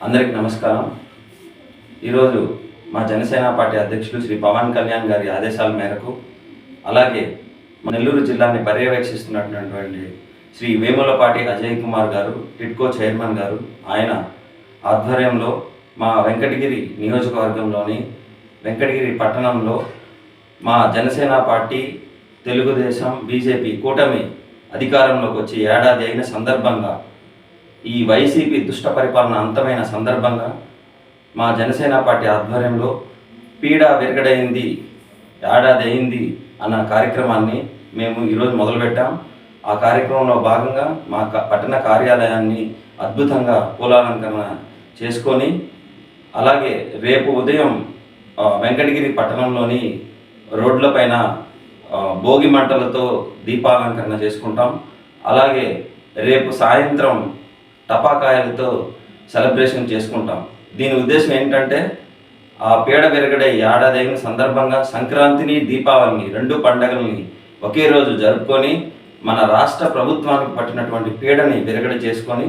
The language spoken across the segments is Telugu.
అందరికీ నమస్కారం. ఈరోజు మా జనసేన పార్టీ అధ్యక్షులు శ్రీ పవన్ కళ్యాణ్ గారి ఆదేశాల మేరకు అలాగే నెల్లూరు జిల్లాని పర్యవేక్షిస్తున్నటువంటి శ్రీ వేములపాటి అజయ్ కుమార్ గారు టిట్కో చైర్మన్ గారు ఆయన ఆధ్వర్యంలో మా వెంకటగిరి నియోజకవర్గంలోని వెంకటగిరి పట్టణంలో మా జనసేన పార్టీ తెలుగుదేశం బీజేపీ కూటమి అధికారంలోకి వచ్చి ఏడాది అయిన సందర్భంగా ఈ వైసీపీ దుష్ట పరిపాలన అంతమైన సందర్భంగా మా జనసేన పార్టీ ఆధ్వర్యంలో పీడ విరగడైంది ఏడాది అయింది అన్న కార్యక్రమాన్ని మేము ఈరోజు మొదలుపెట్టాం. ఆ కార్యక్రమంలో భాగంగా మా క- పట్టణ కార్యాలయాన్ని అద్భుతంగా పూలాలంకరణ చేసుకొని అలాగే రేపు ఉదయం వెంకటగిరి పట్టణంలోని రోడ్లపైన భోగి మంటలతో దీపాలంకరణ చేసుకుంటాం. అలాగే రేపు సాయంత్రం టపాకాయలతో సెలబ్రేషన్ చేసుకుంటాం. దీని ఉద్దేశం ఏంటంటే ఆ పీడ విరగడే ఏడాది సందర్భంగా సంక్రాంతిని దీపావళిని రెండు పండగల్ని ఒకే రోజు జరుపుకొని మన రాష్ట్ర ప్రభుత్వానికి పట్టినటువంటి పీడని విరగడ చేసుకొని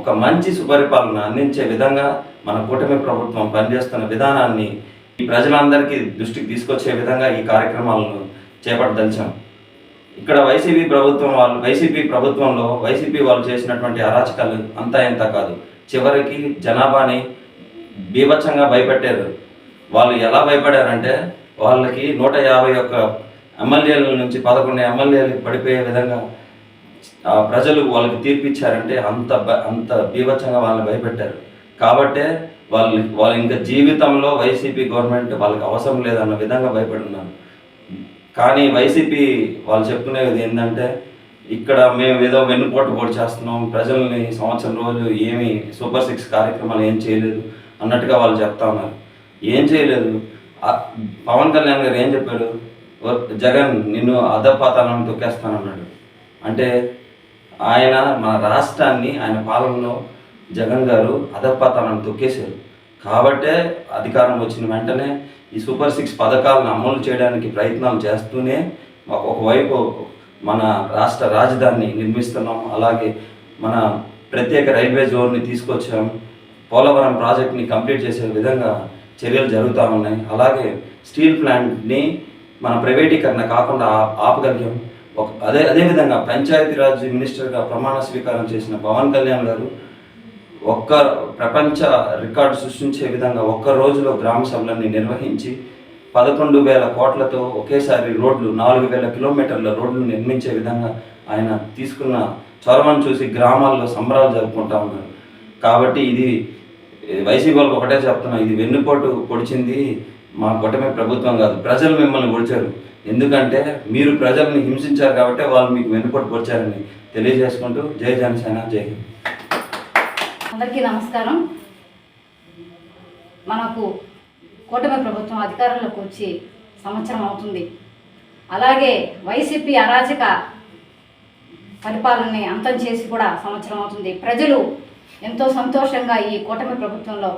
ఒక మంచి సుపరిపాలన అందించే విధంగా మన కూటమి ప్రభుత్వం పనిచేస్తున్న విధానాన్ని ఈ ప్రజలందరికీ దృష్టికి తీసుకొచ్చే విధంగా ఈ కార్యక్రమాలను చేపట్టదలిచాం. ఇక్కడ వైసీపీ ప్రభుత్వం వాళ్ళు వైసీపీ ప్రభుత్వంలో వైసీపీ వాళ్ళు చేసినటువంటి అరాచకాలు అంతా ఎంత కాదు. చివరికి జనాభాని బీభత్సంగా భయపెట్టారు వాళ్ళు ఎలా భయపడారంటే వాళ్ళకి నూట యాభై ఒక్క ఎమ్మెల్యేల నుంచి పదకొండు ఎమ్మెల్యేలకు పడిపోయే విధంగా ఆ ప్రజలు వాళ్ళకి తీర్పిచ్చారంటే అంత అంత బీభత్సంగా వాళ్ళని భయపెట్టారు. కాబట్టే వాళ్ళు వాళ్ళు ఇంకా జీవితంలో వైసీపీ గవర్నమెంట్ వాళ్ళకి అవసరం లేదన్న విధంగా భయపడి ఉన్నారు కానీ వైసీపీ వాళ్ళు చెప్పుకునేది ఏంటంటే ఇక్కడ మేము ఏదో వెన్నుపోటు పోటు చేస్తున్నాం ప్రజల్ని సంవత్సరం రోజులు ఏమి సూపర్ సిక్స్ కార్యక్రమాలు ఏం చేయలేదు అన్నట్టుగా వాళ్ళు చెప్తా ఉన్నారు. ఏం చేయలేదు. పవన్ కళ్యాణ్ గారు ఏం చెప్పాడు జగన్ నిన్ను అధపాతాలను తొక్కేస్తానన్నాడు. అంటే ఆయన మన రాష్ట్రాన్ని ఆయన పాలనలో జగన్ గారు అధపాతాలను తొక్కేశారు. కాబట్టే అధికారం వచ్చిన వెంటనే ఈ సూపర్ సిక్స్ పథకాలను అమలు చేయడానికి ప్రయత్నాలు చేస్తూనే ఒక- ఒకవైపు మన రాష్ట్ర రాజధానిని నిర్మిస్తున్నాం అలాగే మన ప్రత్యేక రైల్వే జోన్ని తీసుకొచ్చాం పోలవరం ప్రాజెక్ట్ని కంప్లీట్ చేసే విధంగా చర్యలు జరుగుతూ ఉన్నాయి. అలాగే స్టీల్ ప్లాంట్ని మన ప్రైవేటీకరణ కాకుండా ఆపగలిగాం. ఒక అదే అదేవిధంగా పంచాయతీరాజ్ మినిస్టర్గా ప్రమాణ స్వీకారం చేసిన పవన్ కళ్యాణ్ గారు ఒక్క ప్రపంచ రికార్డు సృష్టించే విధంగా ఒక్క రోజులో గ్రామ సభలన్నీ నిర్వహించి పదకొండు వేల కోట్లతో ఒకేసారి రోడ్లు నాలుగు వేల కిలోమీటర్ల రోడ్లు నిర్మించే విధంగా ఆయన తీసుకున్న చొరవను చూసి గ్రామాల్లో సంబరాలు జరుపుకుంటా ఉన్నారు. కాబట్టి ఇది వైసీపీ వాళ్ళకి ఒకటే చెప్తున్నా ఇది వెన్నుపోటు పొడిచింది మా కూటమి ప్రభుత్వం కాదు ప్రజలు మిమ్మల్ని పొడిచారు. ఎందుకంటే మీరు ప్రజల్ని హింసించారు కాబట్టి వాళ్ళు మీకు వెన్నుపోటు పొడిచారని తెలియజేసుకుంటూ జై జనసేన జై హింద్. అందరికీ నమస్కారం. మనకు కూటమి ప్రభుత్వం అధికారంలోకి వచ్చి సంవత్సరం అవుతుంది. అలాగే వైసీపీ అరాచక పరిపాలనని అంతం చేసి కూడా సంవత్సరం అవుతుంది. ప్రజలు ఎంతో సంతోషంగా ఈ కూటమి ప్రభుత్వంలో